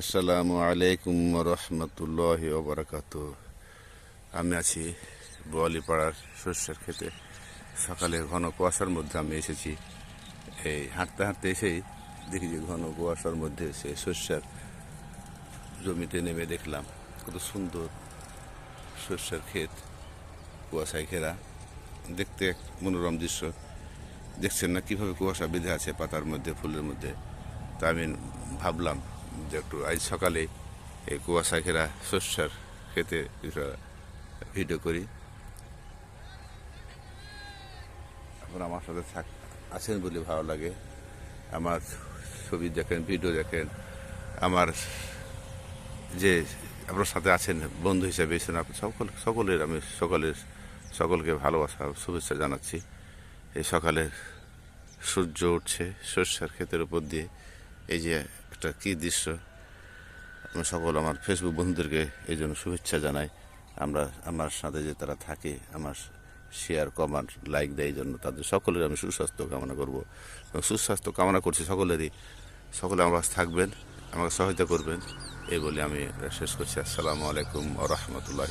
আসসালামু আলাইকুম রহমতুল্লাহ ওবরাকাত আমি আছি বোয়ালিপাড়ার শস্যের খেতে সকালে ঘন কুয়াশার মধ্যে আমি এসেছি। এই হাঁটতে হাঁটতে এসেই দেখি যে ঘন কুয়াশার মধ্যে সে শস্যের জমিতে নেমে দেখলাম। কত সুন্দর শস্যের ক্ষেত, কুয়াশায় ঘেরা। দেখতে এক মনোরম দৃশ্য। দেখছেন না কীভাবে কুয়াশা বেঁধে আছে পাতার মধ্যে, ফুলের মধ্যে? তা আমি ভাবলাম যে একটু আজ সকালে এই কুয়াশা ঘেরা শস্যের খেতে ভিডিও করি। এখন আমার সাথে থাক, আছেন বলে ভালো লাগে। আমার ছবি দেখেন, ভিডিও দেখেন। আমার যে আপনার সাথে আছেন বন্ধু হিসেবে এসেছেন আপনি সকল, সকলের আমি সকলের, সকলকে ভালোবাসা, শুভেচ্ছা জানাচ্ছি। এই সকালের সূর্য উঠছে, শস্যের ক্ষেতের উপর দিয়ে। এই যে একটা কী দৃশ্য? আমি সকল আমার ফেসবুক বন্ধুদেরকে এই জন্য শুভেচ্ছা জানাই। আমরা, আমার সাথে যে তারা থাকে, আমার শেয়ার কমেন্ট লাইক দেয় জন্য তাদের সকলের আমি সুস্বাস্থ্য কামনা করব। এবং সুস্বাস্থ্য কামনা করছি সকলেরই। সকলে আমার কাছে থাকবেন, আমাকে সহায়তা করবেন। এই বলে আমি শেষ করছি। আসসালামু আলাইকুম ও রহমতুল্লাহ